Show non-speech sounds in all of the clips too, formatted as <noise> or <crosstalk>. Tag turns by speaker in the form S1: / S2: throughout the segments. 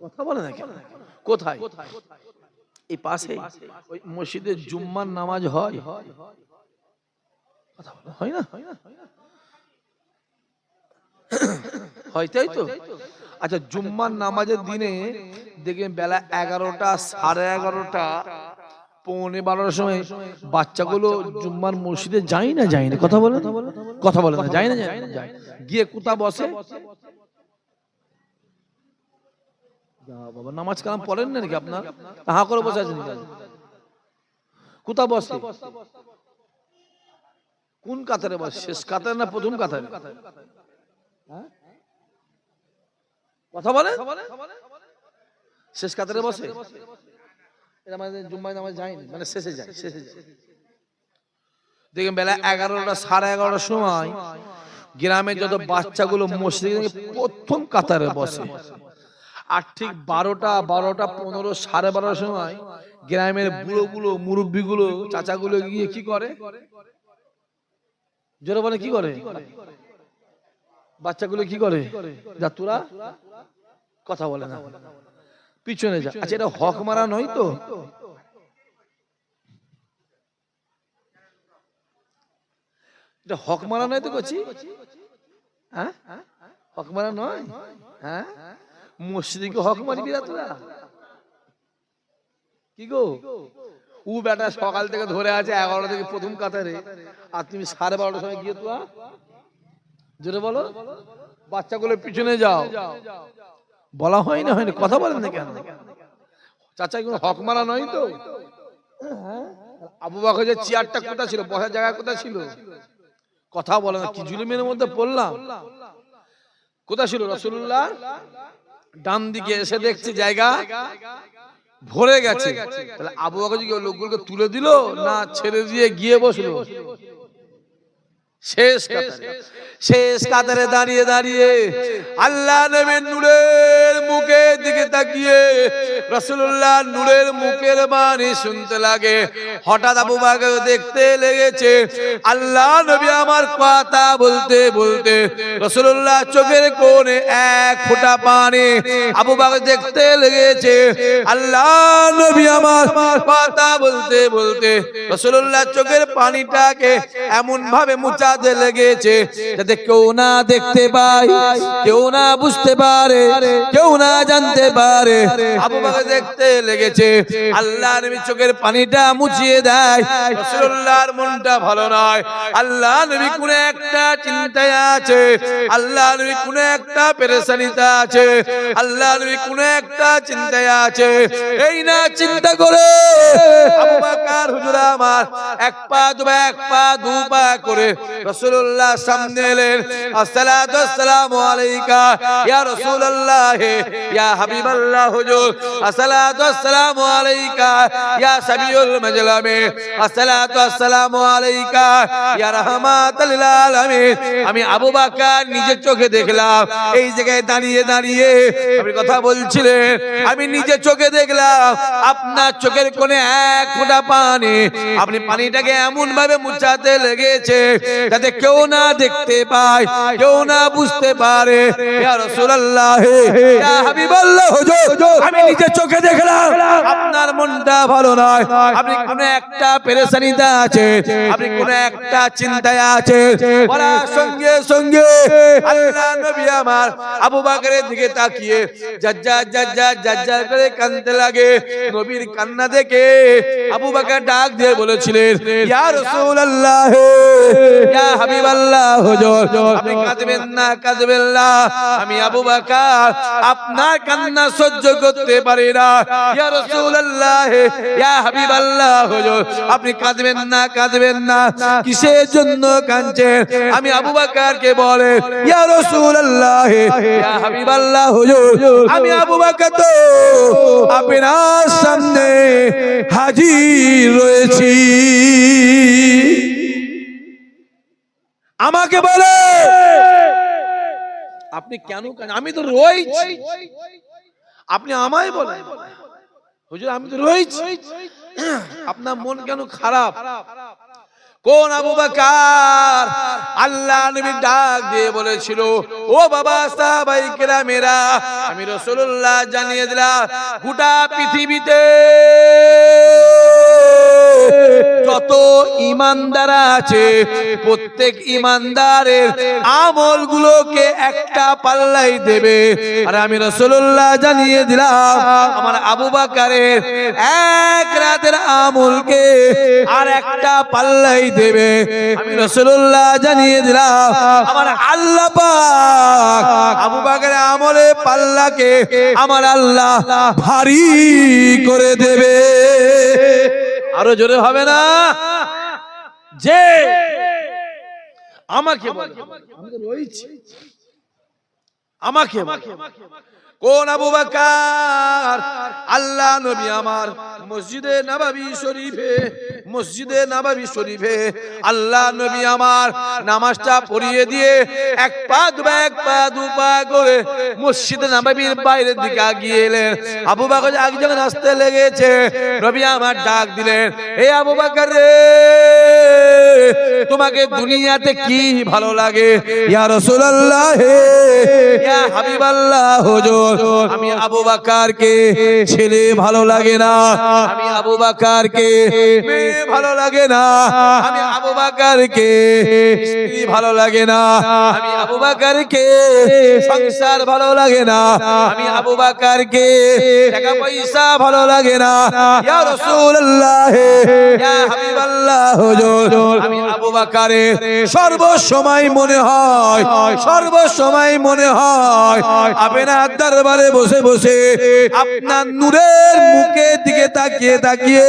S1: কথা বলে না কেন কোথায়? এই পাশে? ওই মসজিদে জুম্মার নামাজ হয়। কথা বলে? হয় না? হয় তাই তো? আচ্ছা জুম্মার নামাজের দিনে দেখবেন বেলা এগারোটা, সাড়ে এগারোটা, পৌনে বারোটার সময় বাচ্চাগুলো জুম্মার মসজিদে যায় না যায় না? কথা বলে কথা বলে না, যায় না? যায় না। গিয়ে কোথা বসে যা বাবা নামাজ কালাম পড়েন না নাকি আপনার? তাহা করে বসে আছেন কোথা বসে কোন কাতারে বসে শেষ কাতারে না প্রথম কাতারে? হ্যাঁ? কথা বলে শেষ কাতারে বসে? এটা মানে জুম্মায় নামাজ যায়নি মানে শেষে যায় শেষে যায়। দেখবেন বেলা এগারোটা সাড়ে এগারোটার সময় গ্রামের যত বাচ্চাগুলো মসজিদে প্রথম কাতারে বসে। আর ঠিক বারোটা বারোটা পনেরো সাড়ে বারোটার সময় গ্রামের বুড়োগুলো মুরব্বীগুলো চাচাগুলো গিয়ে কি করে? জোরে বলে কি করে? বাচ্চাগুলো কি করে? যা তোরা? কথা বলে না। পিছনে যা। আচ্ছা এটা হক মারা নয় তো? এটা হক মারা নয় তো করছি হ্যাঁ? হক মারা নয়? হ্যাঁ? মসজিদে কি হক মারবি না তোরা কি গো? উ বেটা সকাল থেকে ধরে আছে এগারোটা থেকে প্রথম কাতারে। আর তুমি সাড়ে বারোটার সময় গিয়ে তোরা জোরে বলো। বাচ্চাগুলো পিছনে যাও। বলা হয় না হয়নি কথা বলেন না কেন? চাচা কোনো হক মারা নয় তো? হ্যাঁ? আবু বাকর যে চেয়ারটা কোথা ছিল, বসার জায়গা কোথা ছিল? কথা বলে না, কি জুলুমের মধ্যে পড়লাম? কোথা ছিল রসুল্লাহ ডান দিকে এসে দেখছে জায়গা ভরে গেছে। তাহলে আবু বাকর কি লোকগুলোকে তুলে দিল না ছেড়ে দিয়ে গিয়ে বসল? শেষ শেষ কাতারে। দাঁড়িয়ে দাঁড়িয়ে আল্লাহ নবীর নূরের মুখের দিকে তাকিয়ে রাসূলুল্লাহ নূরের মুখের বাণী শুনতে লাগে। হঠাৎ আবু দেখতে লেগেছে, আল্লাহ নবী আমার কথা বলতে বলতে রাসূলুল্লাহ চোখের কোণে এক ফোঁটা পানি আবু বকর দেখতে লেগেছে, আল্লাহ নবী আমার কথা বলতে বলতে রাসূলুল্লাহ চোখের পানিটাকে এমন ভাবে মুছাতে লেগেছে যাতে কেউ না দেখতে পায়, কেউ না বুঝতে পারে, কেউ না জানতে পারে। আবু বকর দেখতে লেগেছে। আল্লাহ নবী চোখের পানিটা মুছিয়ে দেয়। রাসূলুল্লাহর মনটা ভালো নয়। আল্লাহ নবী কোন একটা চিন্তায় আছে। আল্লাহ নবী কোন একটা পেরেশানিতে আছে। আল্লাহ নবী কোন একটা চিন্তায় আছে। এই না চিন্তা করে। আবু বকর হুজুর আমার এক পা দুবা এক পা দু পা করে রাসূলুল্লাহ সামনে এলেন। আসসালাতু আসসালামু আলাইকা। ইয়া রাসূলুল্লাহ। ইয়া হাবিবাল্লাহ হুজুর আসসালাতু আসসালামু আলাইকা, ইয়া সাবিউল মাজলামে, আসসালাতু আসসালামু আলাইকা, ইয়া রাহমাতাল আলামিন। আমি আবু বকর নিজের চোখে দেখলাম, এই জায়গায় দাঁড়িয়ে দাঁড়িয়ে আপনি কথা বলছিলেন, আমি নিজে চোখে দেখলাম, আপনার চোখের কোণে এক ফোঁটা পানি, আপনি পানিটাকে এমন ভাবে মুছাতে লেগেছে যাতে কেউ না দেখতে পায়, কেউ না বুঝতে পারে, ইয়া রাসূলুল্লাহ, ইয়া হাবিবাল্লাহ হুজুর। আমি নিজে চোখে দেখলাম। আপনার মনটা ভালো নয়। আপনি কোন একটা পেরেশানিতে আছে। আপনি কোন একটা চিন্তায় আছে। বলার সঙ্গে সঙ্গে আল্লাহ নবী আমার আবু বকরের দিকে তাকিয়ে জাজ্জা জাজ্জা জাজ্জা করে কাঁদতে লাগে। নবীর কান্না দেখে আবু বকর ডাক দিয়ে বলেছিলেন ইয়া রাসূলুল্লাহ ইয়া হাবিবাল্লাহ হুজুর। আপনি কাঁদবেন না কাঁদবেন না। আমি আবু বকর আপনার কান্না সহ্য করতে পারি না। ইয়া রাসূলুল্লাহ, ইয়া হাবিবাল্লাহ, হুজুর, আপনি কাঁদবেন না কাঁদবেন না। কিসের জন্য কাঁদছেন? আমি আবু বকরকে বলে, ইয়া রাসূলুল্লাহ, ইয়া হাবিবাল্লাহ, হুজুর, আমি আবু বকর তো আপনার সামনে হাজির রয়েছি। আমাকে বলে আপনি কেন আমি তো রয়েছি। আপনি আমায় বলেন। হুজুর, আমি তো রয়েছি। আপনার মন কেন খারাপ? কোন আবু বাকার আল্লাহ নবী ডাক দিয়ে বলেছিল, ও বাবা, সাহাবাই কেরামেরা, আমি রাসূলুল্লাহ জানিয়ে দিলাম, গোটা পৃথিবীতে ইমানদার আছে। প্রত্যেক ইমানদারের আমলগুলোকে একটা পাল্লাই দেবে। আর আমি রাসূলুল্লাহ জানিয়ে দিলাম, আমার আবু বাকারের এক রাতের আমলকে আর একটা পাল্লাই দেবে। আমি রাসূলুল্লাহ জানিয়ে দিলাম, আমার আল্লাহ আবু বাকারের আমলে পাল্লাকে আমার আল্লাহ ভারী করে দেবে। আরও জোরে হবে না? যে আমাকে আমাকে রয়েছে আমাকে। কোন আবু বাকার? আল্লাহ নবী আমার মসজিদে নবাবী শরীফে, মসজিদে নবাবী শরীফে আল্লাহ নবী আমার নামাজটা পড়িয়ে দিয়ে এক পা দুপা এক পা দু পা করে মসজিদে নবাবীর বাইরের দিকে আগিয়ে এলেন। আবু বাকর একজন আসতে লেগেছে, নবী আমার ডাক দিলেন এই আবু বাকর রে, তোমাকে দুনিয়াতে কি ভালো লাগে? ইয়া রাসূলুল্লাহ, ইয়া হাবিবাল্লাহ, হুজুর। আমি আবু বাকারকে, ছেলে ভালো লাগে না। আমি আবু বাকারকে, মেয়ে ভালো লাগে না। আমি আবু বাকারকে, স্ত্রী ভালো লাগে না। আমি আবু বাকারকে, সংসার ভালো লাগে না। আমি আবু বাকারকে টাকা পয়সা ভালো লাগে না। ইয়া রাসূলুল্লাহ, ইয়া হাবিবাল্লাহ, হুজুর। বাকারে সর্বসময় মনে হয় সর্বসময় মনে হয়। আপনার দরবারে বসে বসে আপনার নূরের মুখের দিকে তাকিয়ে তাকিয়ে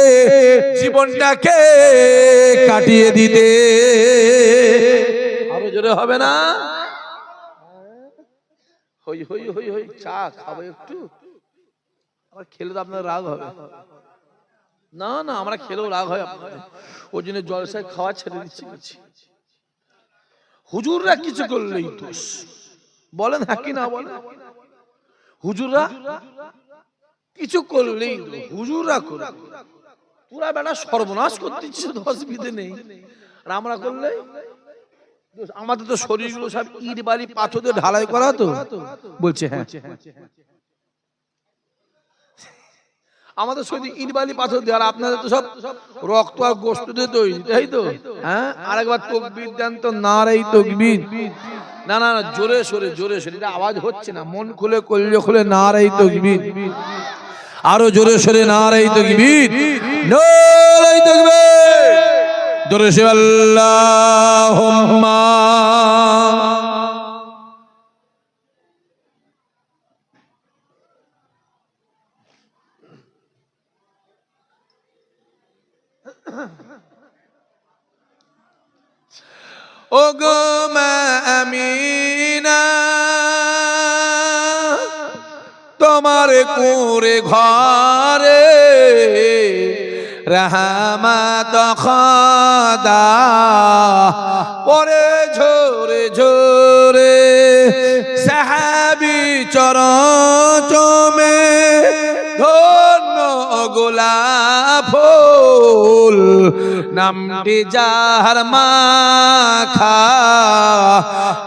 S1: জীবনটাকে কাটিয়ে দিতে। আরও জোরে হবে না? হই হই হই হই চা খাব একটু। আবার খেলে তো আপনার রাগ হবে। না না, আমরা খেলেও রাগ হয় আপনাদের। ওই জন্য জলসায় খাওয়া ছেড়ে দিচ্ছি বলছি। হুজুররা কিছু করলেই দোষ। বলেন হ্যাঁ কি না বলেন? হুজুররা কিছু করলেই। হুজুররা করে। পুরা বেটা সর্বনাশ করতেছি অসুবিধে নেই। আর আমরা করলে? আমাদের তো শরীরগুলো সব ইট বালি পাথর দিয়ে ঢালাই করা তো। বলছে হ্যাঁ। আমাদের শরীর ইট বালি পাথর আর আপনাদের তো সব রক্ত আর গোস্ত দিয়ে তৈরি, তাই তো? হ্যাঁ? আরেকবার তকবির দেন তো না রে তকবির। না না না, জোরে সরে জোরে সরে, এটা আওয়াজ হচ্ছে না, মন খুলে কল্য খুলে না রে তকবির। আরও জোরে সরে না রে তকবির। নারাই তকবীর। জোরে সে আল্লাহুম্মা। <coughs> ও গো মা তোমার কুরে ঘরে রাহামাত খদা পরে ঝোরে ঝোরে সাহাবি চর ফুল, নামটি যাহার মাখা,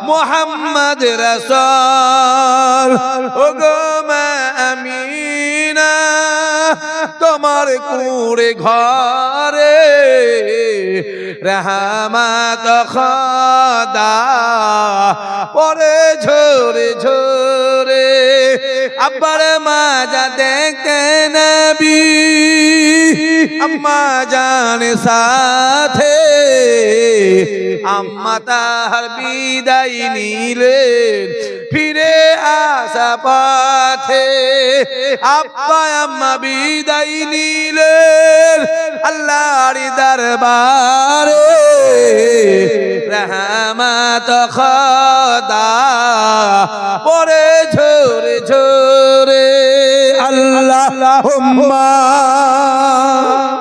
S1: মোহাম্মদ রসল। ও গো তোমার কুড়ে ঘরে রহমাত খদা, পরে ঝোরে ঝোরে আব্বার মাজা দেখতে নবী। আম্মা জান সাথে, আম্মা তাহার বিদায় নিলেন, ফিরে আসা পথে। আব্বা, আম্মা বিদায় নিলেন আল্লাহর দরবারে। রহমত খদা পরে ঝোরে ঝোরে। আল্লাহ